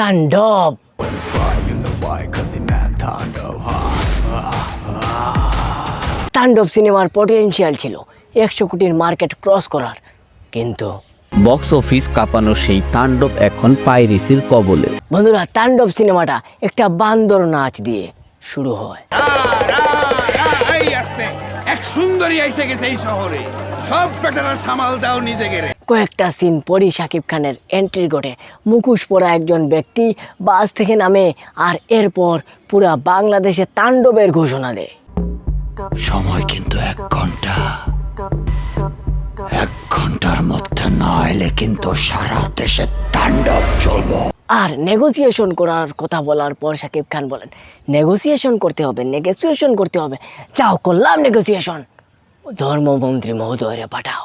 তাণ্ডব তাণ্ডব সিনেমার পটেনশিয়াল ছিল। একশো কোটির মার্কেট ক্রস করার। কিন্তু বক্স অফিস কাঁপানো সেই তাণ্ডব এখন পাইরেসির কবলে। বন্ধুরা তাণ্ডব সিনেমাটা একটা বান্দর নাচ দিয়ে শুরু হয়। এক সুন্দরী এসে গেছে এই শহরে। সব বেটারা সামাল দাও নিজে গেরে কয়েকটা সিন পরই শাকিব খানের এন্ট্রি ঘটে মুখোশ পরা একজন ব্যক্তি বাস থেকে নামে আর এরপর পুরা বাংলাদেশে তাণ্ডবের ঘোষণা দেয়। সময় কিন্তু এক ঘণ্টা। এক ঘণ্টার মধ্যে না এলে কিন্তু সারা দেশে তাণ্ডব চলবো। আর নেগোসিয়েশন করার কথা বলার পর শাকিব খান বলেন নেগোসিয়েশন করতে হবে নেগোসিয়েশন করতে হবে। যাও করলাম নেগোসিয়েশন ধর্মমন্ত্রী মহোদয়রে পাঠাও।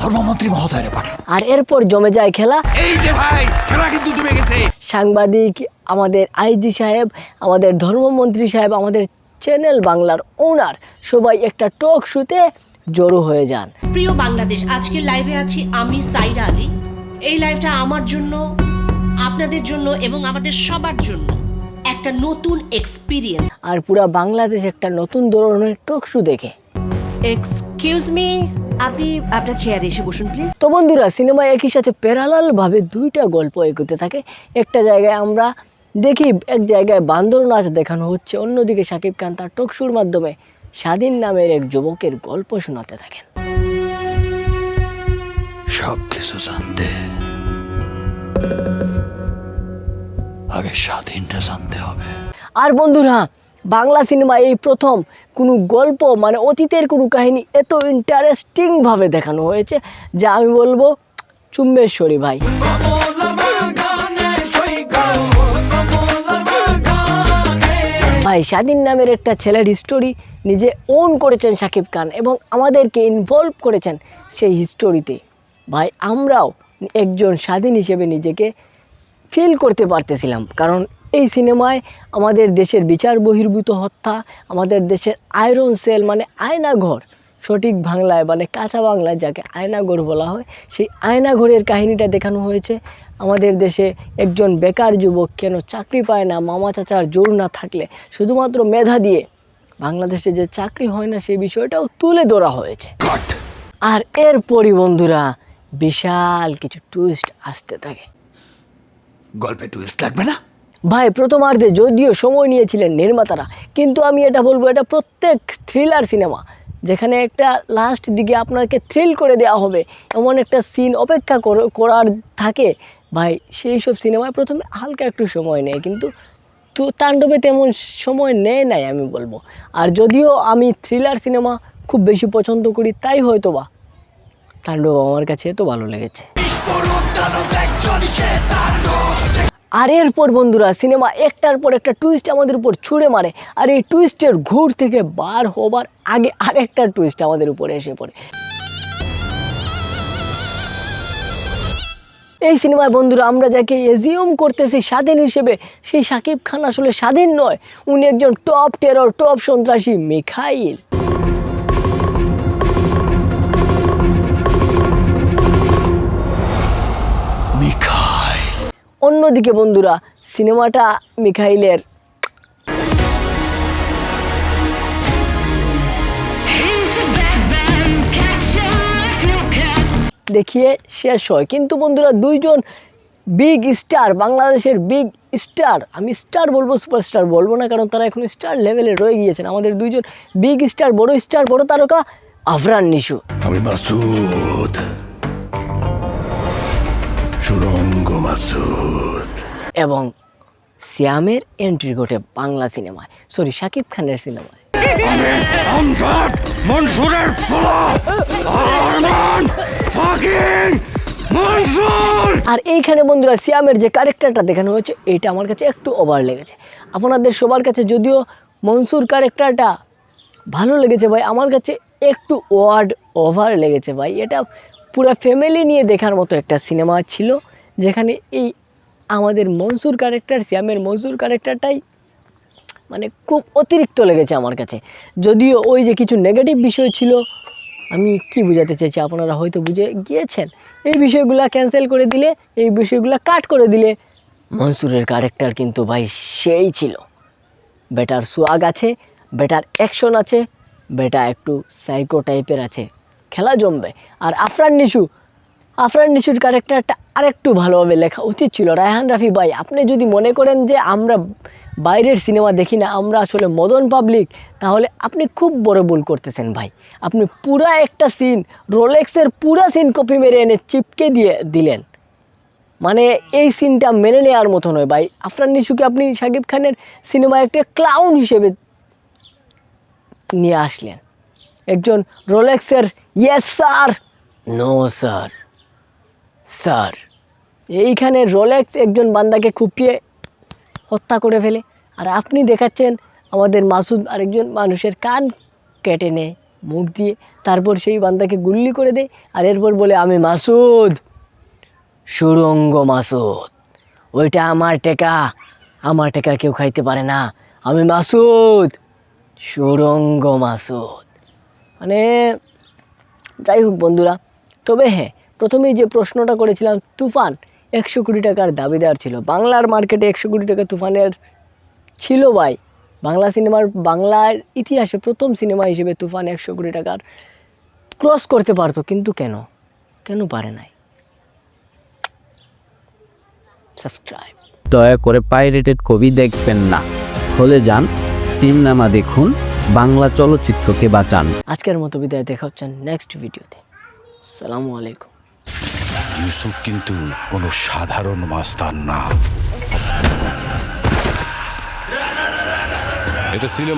ধর্মমন্ত্রী মহোদয়ের পাঠাও। আর এরপর জমে যায় খেলা। এই যে ভাই খেলা কিন্তু জমে গেছে। সাংবাদিক আমাদের আইজি সাহেব আমাদের ধর্মমন্ত্রী সাহেব আমাদের চ্যানেল বাংলার ওনার সবাই একটা টক শুতে জড়ো হয়ে যান। প্রিয় বাংলাদেশ আজকের লাইভে আছি আমি সাইরা আলী। এই লাইভটা আমার জন্য আপনাদের জন্য এবং আমাদের সবার জন্য একটা নতুন এক্সপিরিয়েন্স আর পুরা বাংলাদেশ একটা নতুন ধরনের টক শু দেখে। এক্সকিউজ মি আপনি আপনার চেয়ারে এসে বসুন প্লিজ তো বন্ধুরা সিনেমা একই সাথে প্যারালাল ভাবে দুইটা গল্প এগোতে থাকে। একটা জায়গায় আমরা দেখি এক জায়গায় বান্দর নাচ দেখানো হচ্ছে অন্যদিকে শাকিব খান তার টকশুর মাধ্যমে স্বাধীন নামের এক যুবকের গল্প শোনাতে থাকেন। সব কিছু জানতে আগে স্বাধীনটা জানতে হবে। আর বন্ধুরা বাংলা সিনেমা এই প্রথম কোনো গল্প মানে অতীতের কোনো কাহিনী এত ইন্টারেস্টিংভাবে দেখানো হয়েছে, যা আমি বলব চুম্বেশ্বরী ভাই। ভাই, স্বাধীন নামের একটা ছেলের হিস্টোরি নিজে ওন করেছেন শাকিব খান এবং আমাদেরকে ইনভলভ করেছেন সেই হিস্টোরিতে ভাই, আমরাও একজন স্বাধীন হিসেবে নিজেকে ফিল করতে পারতেছিলাম, কারণ এই সিনেমায় আমাদের দেশের বিচার বহির্ভূত হত্যা আমাদের দেশের আয়রন সেল মানে আয়নাঘর সঠিক বাংলায় মানে কাঁচা বাংলায় যাকে আয়নাঘর বলা হয় সেই আয়নাঘরের কাহিনীটা দেখানো হয়েছে। আমাদের দেশে একজন বেকার যুবক কেন চাকরি পায় না মামা চাচার জোর না থাকলে? শুধুমাত্র মেধা দিয়ে বাংলাদেশে যে চাকরি হয় না সেই বিষয়টাও তুলে ধরা হয়েছে। আর এরপরই বন্ধুরা বিশাল কিছু টুইস্ট আসতে থাকে। গল্পে টুইস্ট লাগবে না? ভাই, প্রথমার্ধে যদিও সময় নিয়েছিলেন নির্মাতারা, কিন্তু আমি এটা বলব, এটা প্রত্যেক থ্রিলার সিনেমা যেখানে একটা লাস্ট দিকে আপনাকে থ্রিল করে দেওয়া হবে, এমন একটা সিন অপেক্ষা কর- করার থাকে। ভাই, সেই সব সিনেমায় প্রথমে হালকা একটু সময় নেয়, কিন্তু তো তাণ্ডবে তেমন সময় নেয় নাই আমি বলব। আর যদিও আমি থ্রিলার সিনেমা খুব বেশি পছন্দ করি, তাই হয়তো বা তাণ্ডব আমার কাছে এত ভালো লেগেছে। আর এরপর বন্ধুরা, সিনেমা একটার পর একটা টুইস্ট আমাদের উপর ছুঁড়ে মারে। আর এই টুইস্টের ঘুর থেকে বার হবার আগে আরেকটা টুইস্ট আমাদের উপরে এসে পড়ে। এই সিনেমায় বন্ধুরা, আমরা যাকে এজিউম করতেছি স্বাধীন হিসেবে, সেই সাকিব খান আসলে স্বাধীন নয়। উনি একজন টপ টেরর টপ সন্ত্রাসী, মিখাইল। অন্যদিকে বন্ধুরা, সিনেমাটা মিখাইলের। দেখিয়ে শেষ হয়। কিন্তু বন্ধুরা, দুইজন বিগ স্টার বাংলাদেশের বিগ স্টার আমি স্টার বলব সুপারস্টার বলব না, কারণ তারা এখন স্টার লেভেলে রয়ে গিয়েছেন। আমাদের দুইজন বিগ স্টার বড় স্টার বড় তারকা আফরান নিশু। আমি মাসুদ। সুরঙ্গ মাসুদ। এবং সিয়ামের এন্ট্রি ঘটে বাংলা সিনেমায়। সরি শাকিব খানের সিনেমায়। মনসুরের আর এইখানে বন্ধুরা সিয়ামের যে ক্যারেক্টারটা দেখানো হয়েছে এটা আমার কাছে একটু ওভার লেগেছে। আপনাদের সবার কাছে যদিও মনসুর ক্যারেক্টারটা ভালো লেগেছে ভাই আমার কাছে একটু ওয়ার্ড ওভার লেগেছে ভাই। এটা পুরো ফ্যামিলি নিয়ে দেখার মতো একটা সিনেমা ছিল যেখানে এই আমাদের মনসুর ক্যারেক্টার শ্যামের মনসুর ক্যারেক্টারটাই মানে খুব অতিরিক্ত লেগেছে আমার কাছে। যদিও ওই যে কিছু নেগেটিভ বিষয় ছিল, আমি কি বুঝাতে চাইছি আপনারা হয়তো বুঝে গিয়েছেন। এই বিষয়গুলো ক্যান্সেল করে দিলে, এই বিষয়গুলো কাট করে দিলে মনসুরের ক্যারেক্টার কিন্তু ভাই সেই ছিল। বেটার সোয়াগ আছে, বেটার অ্যাকশন আছে, বেটা একটু সাইকো টাইপের আছে, খেলা জমবে। আর আফরান নিশু আফরান নিশুর ক্যারেক্টারটা আরেকটু ভালোভাবে লেখা উচিত ছিল। রায়হান রাফি ভাই, আপনি যদি মনে করেন যে আমরা বাইরের সিনেমা দেখি না, আমরা আসলে মদন পাবলিক তাহলে আপনি খুব বড় ভুল করতেছেন ভাই। আপনি পুরা একটা সিন রোলেক্সের পুরা সিন কপি মেরে এনে চিপকে দিয়ে দিলেন। মানে এই সিনটা মেনে নেওয়ার মতো নয় ভাই। আফরান নিশুকে আপনি শাকিব খানের সিনেমায় একটা ক্লাউন হিসেবে নিয়ে আসলেন। একজন রোলেক্সের yes sir no sir sir, এইখানে রোলেক্স একজন বান্দাকে কুপিয়ে হত্যা করে ফেলে। আর আপনি দেখাচ্ছেন আমাদের মাসুদ আরেকজন মানুষের কান কেটে নেয়, মুখ দিয়ে। তারপর সেই বান্দাকে গুল্লি করে দেয় আর এরপর বলে, আমি মাসুদ, সুরঙ্গ মাসুদ। ওইটা আমার টেকা আমার টেকা কেউ খাইতে পারে না। আমি মাসুদ, সুরঙ্গ মাসুদ। মানে যাই হোক বন্ধুরা, তবে হ্যাঁ প্রথমেই যে প্রশ্নটা করেছিলাম তুফান একশো কোটি টাকার দাবিদার ছিল। বাংলার মার্কেটে একশো কোটি টাকা তুফানের ছিল ভাই। বাংলা সিনেমার বাংলার ইতিহাসে প্রথম সিনেমা হিসেবে তুফান একশো কোটি টাকার ক্রস করতে পারতো কিন্তু কেন? কেন পারে নাই? সাবস্ক্রাইব দয়া করে পাইরেটেড কবি দেখবেন না। হলে যান সিনেমা দেখুন বাংলা চলচ্চিত্রকে বাঁচান। আজকের মতো বিদায় দেখা হচ্ছে নেক্সট ভিডিওতে সালামু আলাইকুম। ইউসুফ কিন্তু কোনো সাধারণ মাস্তান না। এটা সিনেমা